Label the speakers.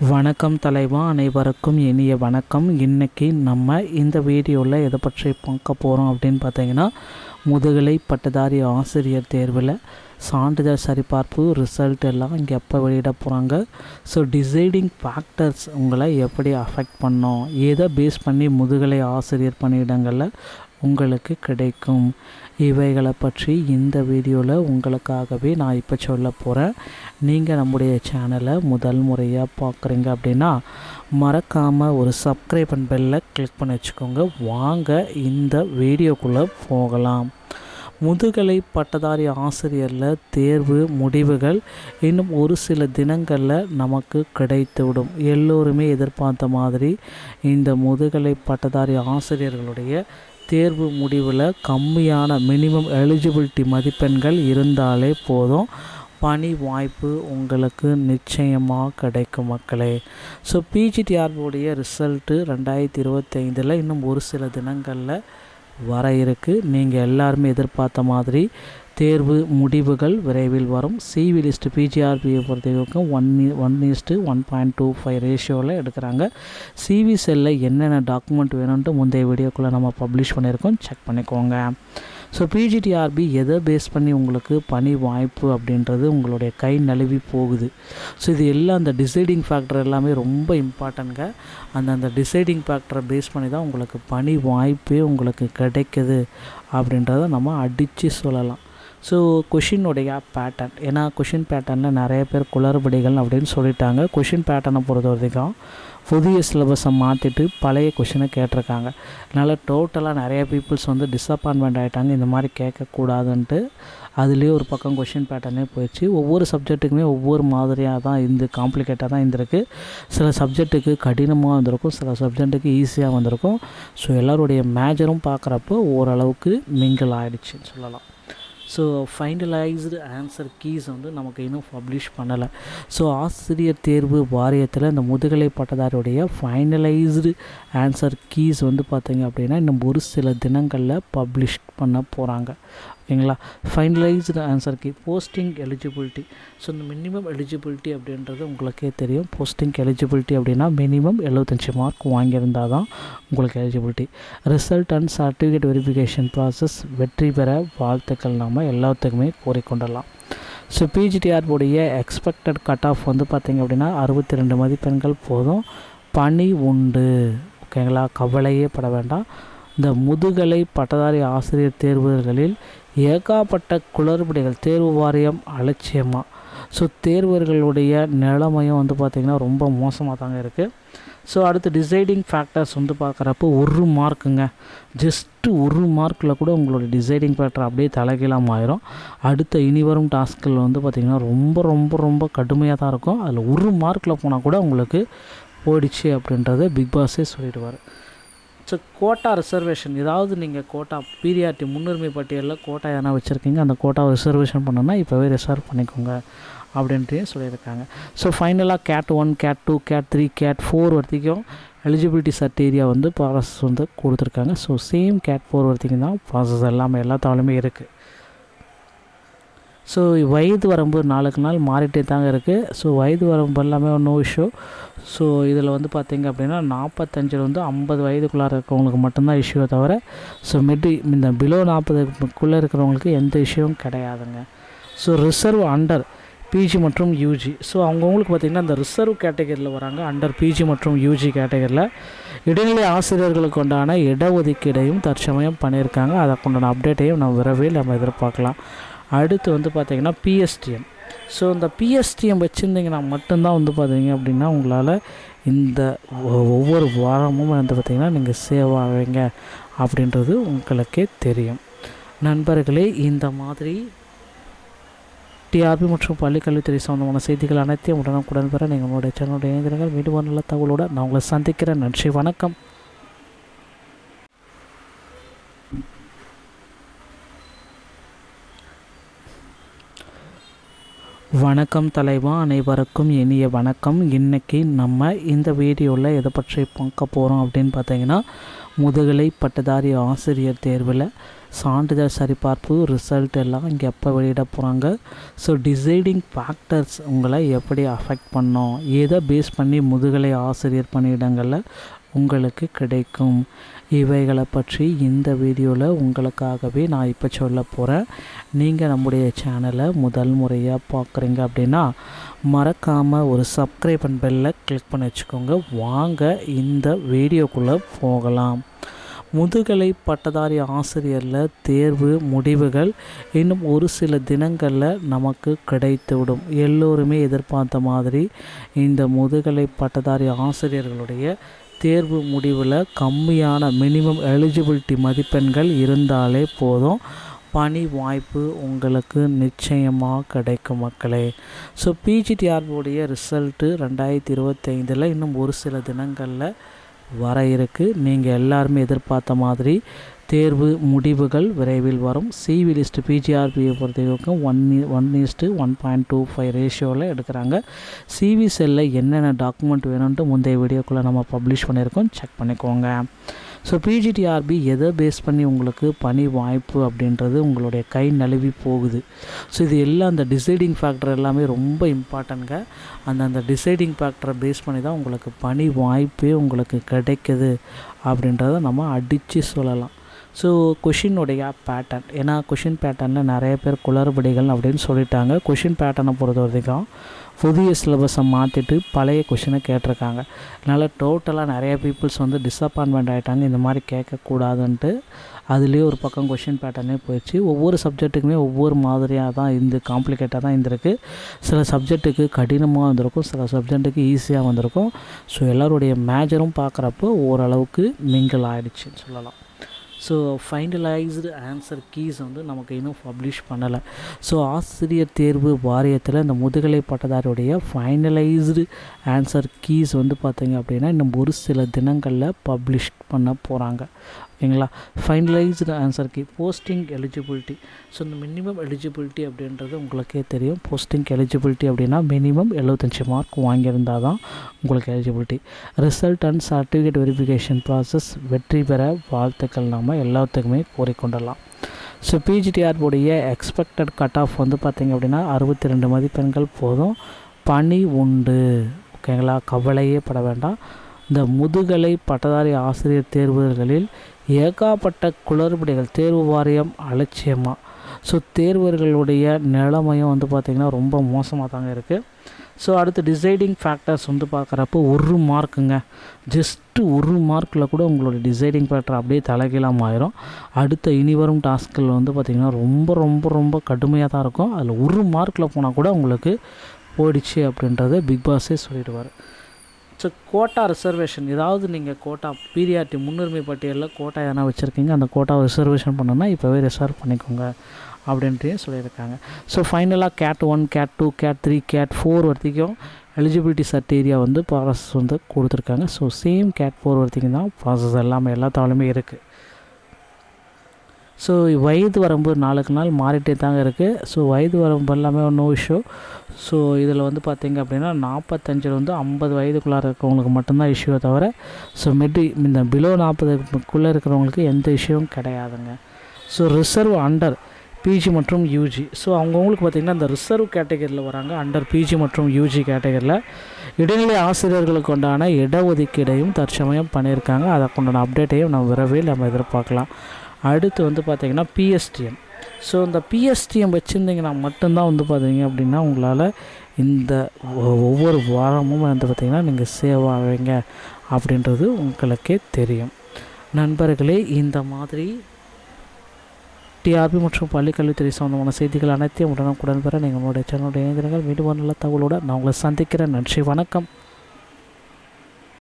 Speaker 1: வணக்கம் தலைவா அனைவருக்கும் இனிய வணக்கம். இன்றைக்கி நம்ம இந்த வீடியோவில் எதை பற்றி பார்க்க போகிறோம் அப்படின்னு பார்த்தீங்கன்னா முதுகலை பட்டதாரி ஆசிரியர் தேர்வில் சான்றிதழ் சரிபார்ப்பு ரிசல்ட் எல்லாம் இங்கே எப்போ வெளியிட போகிறாங்க ஸோ டிசைடிங் ஃபேக்டர்ஸ் உங்களை எப்படி அஃபெக்ட் பண்ணோம்? எதை பேஸ் பண்ணி முதுகலை ஆசிரியர் பணியிடங்களில் உங்களுக்கு கிடைக்கும். இவைகளை பற்றி இந்த வீடியோவில் உங்களுக்காகவே நான் இப்போ சொல்ல போகிறேன் நீங்கள் நம்முடைய சேனலை முதல் முறையாக பார்க்குறீங்க அப்படின்னா மறக்காமல் ஒரு சப்ஸ்கிரைப் அண்ட் பெல்லை கிளிக் பண்ணி வச்சுக்கோங்க. வாங்க இந்த வீடியோக்குள்ளே போகலாம். முதுகலை பட்டதாரி ஆசிரியரில் தேர்வு முடிவுகள் இன்னும் ஒரு சில தினங்களில் நமக்கு கிடைத்துவிடும். எல்லோருமே எதிர்பார்த்த மாதிரி இந்த முதுகலை பட்டதாரி ஆசிரியர்களுடைய தேர்வு முடிவில் கம்மியான மினிமம் எலிஜிபிலிட்டி மதிப்பெண்கள் இருந்தாலே போதும். பணி வாய்ப்பு உங்களுக்கு நிச்சயமாக கிடைக்கும் மக்களே. ஸோ பிஜிடிஆர்புடைய ரிசல்ட்டு ரெண்டாயிரத்தி இருபத்தைந்தில் இன்னும் ஒரு சில தினங்களில் வர இருக்குது நீங்கள் எல்லாருமே எதிர்பார்த்த மாதிரி தேர்வு முடிவுகள் விரைவில் வரும். சிவியலிஸ்ட்டு பிஜிஆர்பியை பொறுத்தவரைக்கும் one one is to one point two five ரேஷியோவில் எடுக்கிறாங்க. சிவி செல்லில் என்னென்ன டாக்குமெண்ட் வேணும்ன்ட்டு முந்தைய வீடியோக்குள்ளே நம்ம பப்ளிஷ் பண்ணியிருக்கோம். செக் பண்ணிக்கோங்க. ஸோ பிஜிடிஆர்பி எதை பேஸ் பண்ணி உங்களுக்கு பணி வாய்ப்பு அப்படின்றது உங்களுடைய கை நழுவி போகுது. ஸோ இது எல்லாம் அந்த டிசைடிங் ஃபேக்டர் எல்லாமே ரொம்ப இம்பார்ட்டன்ங்க அந்த அந்த டிசைடிங் ஃபேக்டரை பேஸ் பண்ணி தான் உங்களுக்கு பணி வாய்ப்பே உங்களுக்கு கிடைக்குது அப்படின்றத நம்ம அடித்து சொல்லலாம். ஸோ கொஷினுடைய பேட்டர்ன் ஏன்னா கொஷின் பேட்டர்னில் நிறைய பேர் குளறுபடிகள் அப்படின்னு சொல்லிட்டாங்க. கொஷின் பேட்டர்னை பொறுத்த வரைக்கும் புதிய சிலபஸை மாற்றிட்டு பழைய கொஷினை கேட்டிருக்காங்க. அதனால் டோட்டலாக நிறைய பீப்புள்ஸ் வந்து டிஸப்பாயின்மெண்ட் ஆகிட்டாங்க இந்த மாதிரி கேட்கக்கூடாதுன்ட்டு அதுலேயே ஒரு பக்கம் கொஷின் பேட்டர்னே போயிடுச்சு. ஒவ்வொரு சப்ஜெக்ட்டுக்குமே ஒவ்வொரு மாதிரியாக தான் இருந்து காம்ப்ளிகேட்டாக தான் இருந்திருக்கு. சில சப்ஜெக்ட்டுக்கு கடினமாக வந்திருக்கும். சில சப்ஜெக்ட்டுக்கு ஈஸியாக வந்திருக்கும். ஸோ எல்லோருடைய மேஜரும் பார்க்குறப்போ ஓரளவுக்கு மிங்கிள் ஆகிடுச்சின்னு சொல்லலாம். ஸோ ஃபைனலைஸ்டு ஆன்சர் கீஸ் வந்து நமக்கு இன்னும் பப்ளிஷ் பண்ணலை. ஸோ ஆசிரியர் தேர்வு வாரியத்தில் இந்த முதுகலை பட்டதாரியுடைய ஃபைனலைஸ்டு ஆன்சர் கீஸ் வந்து பார்த்திங்க அப்படின்னா இன்னும் ஒரு சில தினங்களில் பப்ளிஷ் பண்ண போகிறாங்க ஓகேங்களா? ஃபைனலைஸ்டு ஆன்சருக்கு போஸ்டிங் எலிஜிபிலிட்டி ஸோ இந்த மினிமம் எலிஜிபிலிட்டி அப்படின்றது உங்களுக்கே தெரியும். போஸ்டிங் எலிஜிபிலிட்டி அப்படின்னா மினிமம் எழுபத்தஞ்சி மார்க் வாங்கியிருந்தால் தான் உங்களுக்கு eligibility result and certificate verification process வெற்றி பெற வாழ்த்துக்கள். நாம் எல்லாத்துக்குமே கோரிக்கொண்டலாம் ஸோ பிஜிடிஆர்புடைய எக்ஸ்பெக்டட் கட் ஆஃப் வந்து பார்த்திங்க அப்படின்னா அறுபத்தி ரெண்டு மதிப்பெண்கள் போதும். பணி உண்டு. ஓகேங்களா? கவலையே பட வேண்டாம். இந்த முதுகலை பட்டதாரி ஆசிரியர் தேர்வுகளில் ஏகாப்பட்ட குளறுபடிகள் தேர்வு வாரியம் அலட்சியமாக ஸோ தேர்வர்களுடைய நிலைமையும் வந்து பார்த்திங்கன்னா ரொம்ப மோசமாக தாங்க இருக்குது ஸோ அடுத்து டிசைடிங் ஃபேக்டர்ஸ் வந்து பார்க்குறப்போ ஒரு மார்க்குங்க. ஜஸ்ட்டு ஒரு மார்க்கில் கூட உங்களோட டிசைடிங் ஃபேக்டர் அப்படியே தலைகீழாம ஆயிரும் அடுத்த இனி வரும் டாஸ்கில் வந்து பார்த்திங்கன்னா ரொம்ப ரொம்ப ரொம்ப கடுமையாக தான் இருக்கும். அதில் ஒரு மார்க்கில் போனால் கூட உங்களுக்கு போயிடுச்சு அப்படின்றத பிக் பாஸே சொல்லிடுவார். ஸோ கோட்டா ரிசர்வேஷன் ஏதாவது நீங்கள் கோட்டா பீரியாட்டி முன்னுரிமை பட்டியலில் கோட்டா எதனா வச்சுருக்கீங்க அந்த கோட்டாவை ரிசர்வேஷன் பண்ணணுன்னா இப்போவே ரிசர்வ் பண்ணிக்கோங்க அப்படின்ட்டு சொல்லியிருக்காங்க. ஸோ ஃபைனலாக cat one cat two cat three cat four வரைக்கும் எலிஜிபிலிட்டி சர்டேரியா வந்து ப்ராசஸ் வந்து கொடுத்துருக்காங்க. ஸோ சேம் கேட் ஃபோர் வரைக்கும் தான் ப்ராசஸ் எல்லாமே எல்லா தாளுமே இருக்குது ஸோ வயது வரம்பு நாளுக்கு நாள் மாறிட்டே தாங்க இருக்குது ஸோ வயது வரம்பு எல்லாமே நோ இஷ்யூ ஸோ இதில் வந்து பார்த்திங்க அப்படின்னா நாற்பத்தஞ்சில் வந்து ஐம்பது வயதுக்குள்ளார இருக்கிறவங்களுக்கு மட்டும்தான் இஷ்யூவை தவிர ஸோ மெட்டி இந்த பிலோ நாற்பதுக்குள்ளே இருக்கிறவங்களுக்கு எந்த இஷ்யூவும் கிடையாதுங்க. ஸோ ரிசர்வ் அண்டர் பிஜி மற்றும் யூஜி ஸோ அவங்கவுங்களுக்கு பார்த்திங்கன்னா இந்த ரிசர்வ் கேட்டகரியில் வராங்க. அண்டர் பிஜி மற்றும் யூஜி கேட்டகரியில் இடைநிலை ஆசிரியர்களுக்கு உண்டான இடஒதுக்கீடையும் தற்சமயம் பண்ணியிருக்காங்க. அதற்கு அப்டேட்டையும் நம்ம விரைவில் நம்ம எதிர்பார்க்கலாம். அடுத்து வந்து பார்த்திங்கன்னா பிஎஸ்டிஎம் ஸோ இந்த பிஎஸ்டிஎம் வச்சுருந்தீங்கன்னா மட்டும்தான் வந்து பார்த்தீங்க அப்படின்னா உங்களால் இந்த ஒவ்வொரு வாரமும் வந்து பார்த்திங்கன்னா நீங்கள் சேவ் ஆவீங்க அப்படின்றது உங்களுக்கே தெரியும். நண்பர்களே இந்த மாதிரி டிஆர்பி மற்றும் பள்ளிக்கல்வித்துறை சம்பந்தமான செய்திகள் அனைத்தையும் உடனுக்குடன் பெற நீங்கள் உங்களுடைய சேனலுடைய இயந்திரங்கள் மீண்டும் ஒரு நல்ல தகவலோடு நான் உங்களை சந்திக்கிறேன். நன்றி வணக்கம். வணக்கம் தலைவா அனைவருக்கும் இனிய வணக்கம். இன்றைக்கி நம்ம இந்த வீடியோவில் எதை பற்றி பார்க்க போகிறோம் அப்படின்னு பார்த்தீங்கன்னா முதுகலை பட்டதாரி ஆசிரியர் தேர்வில் சான்றிதழ் சரிபார்ப்பு ரிசல்ட் எல்லாம் இங்கே எப்போ வெளியிட போகிறாங்க ஸோ டிசைடிங் ஃபேக்டர்ஸ் உங்களை எப்படி அஃபெக்ட் பண்ணோம்? எதை பேஸ் பண்ணி முதுகலை ஆசிரியர் பணியிடங்களில் உங்களுக்கு கிடைக்கும். இவைகளை பற்றி இந்த வீடியோவில் உங்களுக்காகவே நான் இப்போ சொல்ல போகிறேன் நீங்கள் நம்முடைய சேனலை முதல் முறையாக பார்க்குறீங்க அப்படின்னா மறக்காமல் ஒரு சப்ஸ்கிரைப் அண்ட் பெல்லை கிளிக் பண்ணி வச்சுக்கோங்க. வாங்க இந்த வீடியோக்குள்ளே போகலாம். முதுகலை பட்டதாரி ஆசிரியரில் தேர்வு முடிவுகள் இன்னும் ஒரு சில தினங்களில் நமக்கு கிடைத்துவிடும். எல்லோருமே எதிர்பார்த்த மாதிரி இந்த முதுகலை பட்டதாரி ஆசிரியர்களுடைய தேர்வு முடிவில் கம்மியான மினிமம் எலிஜிபிலிட்டி மதிப்பெண்கள் இருந்தாலே போதும். பணி வாய்ப்பு உங்களுக்கு நிச்சயமாக கிடைக்கும் மக்களே. ஸோ பிஜிடிஆர்புடைய ரிசல்ட்டு ரெண்டாயிரத்தி இருபத்தைந்தில் இன்னும் ஒரு சில தினங்களில் வர இருக்குது நீங்கள் எல்லாருமே எதிர்பார்த்த மாதிரி தேர்வு முடிவுகள் விரைவில் வரும். சிவி லிஸ்ட் பிஜிஆர்பியை பொறுத்தவரைக்கும் one one is to one point two five ரேஷியோவில் எடுக்கிறாங்க. சிவி செல்லில் என்னென்ன டாக்குமெண்ட் வேணும்ன்ட்டு முந்தைய வீடியோக்குள்ளே நம்ம பப்ளிஷ் பண்ணியிருக்கோம். செக் பண்ணிக்கோங்க. ஸோ பிஜிடிஆர்பி எதை பேஸ் பண்ணி உங்களுக்கு பணி வாய்ப்பு அப்படின்றது உங்களுடைய கை நழுவி போகுது. ஸோ இது எல்லாம் அந்த டிசைடிங் ஃபேக்டர் எல்லாமே ரொம்ப இம்பார்ட்டன்ங்க அந்த அந்த டிசைடிங் ஃபேக்டரை பேஸ் பண்ணி தான் உங்களுக்கு பணி வாய்ப்பே உங்களுக்கு கிடைக்குது அப்படின்றத நம்ம அடித்து சொல்லலாம். ஸோ கொஷினுடைய பேட்டர்ன் ஏன்னா கொஷின் பேட்டர்னில் நிறைய பேர் குளறுபடிகள் அப்படின்னு சொல்லிட்டாங்க. கொஷின் பேட்டர்னை பொறுத்த வரைக்கும் புதிய சிலபஸை மாற்றிட்டு பழைய கொஷினை கேட்டிருக்காங்க. அதனால் டோட்டலாக நிறைய பீப்புள்ஸ் வந்து டிஸப்பாயின்மெண்ட் ஆகிட்டாங்க இந்த மாதிரி கேட்கக்கூடாதுன்ட்டு அதுலேயே ஒரு பக்கம் கொஷின் பேட்டர்னே போயிடுச்சு. ஒவ்வொரு சப்ஜெக்ட்டுக்குமே ஒவ்வொரு மாதிரியாக தான் இருந்து காம்ப்ளிகேட்டாக தான் இருந்திருக்கு. சில சப்ஜெக்ட்டுக்கு கடினமாக வந்திருக்கும் சில சப்ஜெக்ட்டுக்கு ஈஸியாக வந்திருக்கும். ஸோ எல்லோருடைய மேஜரும் பார்க்குறப்போ ஓரளவுக்கு மிங்கிள் ஆகிடுச்சின்னு சொல்லலாம். ஸோ ஃபைனலைஸ்டு ஆன்சர் கீஸ் வந்து நமக்கு இன்னும் பப்ளிஷ் பண்ணலை. ஸோ ஆசிரியர் தேர்வு வாரியத்தில் இந்த முதுகலை பட்டதாரியுடைய ஃபைனலைஸ்டு ஆன்சர் கீஸ் வந்து பார்த்திங்க அப்படின்னா இன்னும் ஒரு சில தினங்களில் பப்ளிஷ் பண்ண போகிறாங்க ஓகேங்களா? Finalised answer key posting eligibility so இந்த மினிமம் எலிஜிபிலிட்டி அப்படின்றது உங்களுக்கே தெரியும். போஸ்டிங் எலிஜிபிலிட்டி அப்படின்னா மினிமம் எழுபத்தஞ்சி மார்க் வாங்கியிருந்தால் தான் உங்களுக்கு eligibility result and certificate verification process வெற்றி பெற வாழ்த்துக்கள். நாம் எல்லாத்துக்குமே கோரிக்கொண்டலாம் ஸோ பிஜிடிஆர்புடைய எக்ஸ்பெக்டட் கட் ஆஃப் வந்து பார்த்திங்க அப்படின்னா அறுபத்தி ரெண்டு மதிப்பெண்கள் போதும். பணி உண்டு. ஓகேங்களா? கவலையே பட வேண்டாம். இந்த முதுகலை பட்டதாரி ஆசிரியர் தேர்வுகளில் ஏகாப்பட்ட குளறுபடிகள் தேர்வு வாரியம் அலட்சியமாக ஸோ தேர்வர்களுடைய நிலைமையும் வந்து பார்த்திங்கன்னா ரொம்ப மோசமாக தாங்க இருக்குது ஸோ அடுத்து டிசைடிங் ஃபேக்டர்ஸ் வந்து பார்க்குறப்போ ஒரு மார்க்குங்க. ஜஸ்ட்டு ஒரு மார்க்கில் கூட உங்களோட டிசைடிங் ஃபேக்டர் அப்படியே தலைகீழாக ஆயிரும் அடுத்த இனிவரும் டாஸ்கில் வந்து பார்த்திங்கன்னா ரொம்ப ரொம்ப ரொம்ப கடுமையாக தான் இருக்கும். அதில் ஒரு மார்க்கில் போனால் கூட உங்களுக்கு போயிடுச்சு அப்படின்றத பிக் பாஸே சொல்லிடுவார். ஸோ கோட்டா ரிசர்வேஷன் ஏதாவது நீங்கள் கோட்டா பீரியாட்டி முன்னுரிமை பட்டியலில் கோட்டா எதனா வச்சுருக்கீங்க அந்த கோட்டாவை ரிசர்வேஷன் பண்ணணும்னா இப்போவே ரிசர்வ் பண்ணிக்கோங்க அப்படின்ட்டு சொல்லியிருக்காங்க. ஸோ ஃபைனலாக cat one cat two cat three cat four வரைக்கும் எலிஜிபிலிட்டி சர்டேரியா வந்து ப்ராசஸ் வந்து கொடுத்துருக்காங்க. ஸோ சேம் கேட் ஃபோர் வரைக்கும் தான் ப்ராசஸ் எல்லாமே எல்லா இருக்குது ஸோ வயது வரம்பு நாளுக்கு நாள் மாறிட்டே தாங்க இருக்குது ஸோ வயது வரம்பு எல்லாமே நோ இஷ்யூ ஸோ இதில் வந்து பார்த்திங்க அப்படின்னா நாற்பத்தஞ்சில் வந்து ஐம்பது வயதுக்குள்ளார இருக்கிறவங்களுக்கு மட்டும்தான் இஷ்யூவை தவிர ஸோ மிட் இந்த பிலோ நாற்பதுக்குள்ளே இருக்கிறவங்களுக்கு எந்த இஷ்யூவும் கிடையாதுங்க. ஸோ ரிசர்வ் அண்டர் பிஜி மற்றும் யூஜி ஸோ அவங்கவுங்களுக்கு பார்த்திங்கன்னா இந்த ரிசர்வ் கேட்டகரியில் வராங்க. அண்டர் பிஜி மற்றும் யூஜி கேட்டகரியில் இடைநிலை ஆசிரியர்களுக்கு உண்டான இடஒதுக்கீடையும் தற்சமயம் பண்ணியிருக்காங்க. அதை கொண்டான அப்டேட்டையும் நம்ம விரைவில் நம்ம எதிர்பார்க்கலாம். அடுத்து வந்து பார்த்திங்கன்னா பிஎஸ்டிஎம் ஸோ இந்த பிஎஸ்டிஎம் வச்சுருந்தீங்கன்னா மட்டும்தான் வந்து பார்த்தீங்க அப்படின்னா உங்களால் இந்த ஒவ்வொரு வாரமும் வந்து பார்த்திங்கன்னா நீங்கள் சேவ் ஆவீங்க அப்படின்றது உங்களுக்கே தெரியும். நண்பர்களே இந்த மாதிரி டிஆர்பி மற்றும் பள்ளிக்கல்வித்துறை சம்பந்தமான செய்திகள் அனைத்தையும் உடனுக்குடன் பெற நீங்கள் உங்களுடைய சேனலுடைய இணைந்திருங்கள். மீண்டும் நல்ல தகவலோடு நான் உங்களை சந்திக்கிறேன். நன்றி வணக்கம்.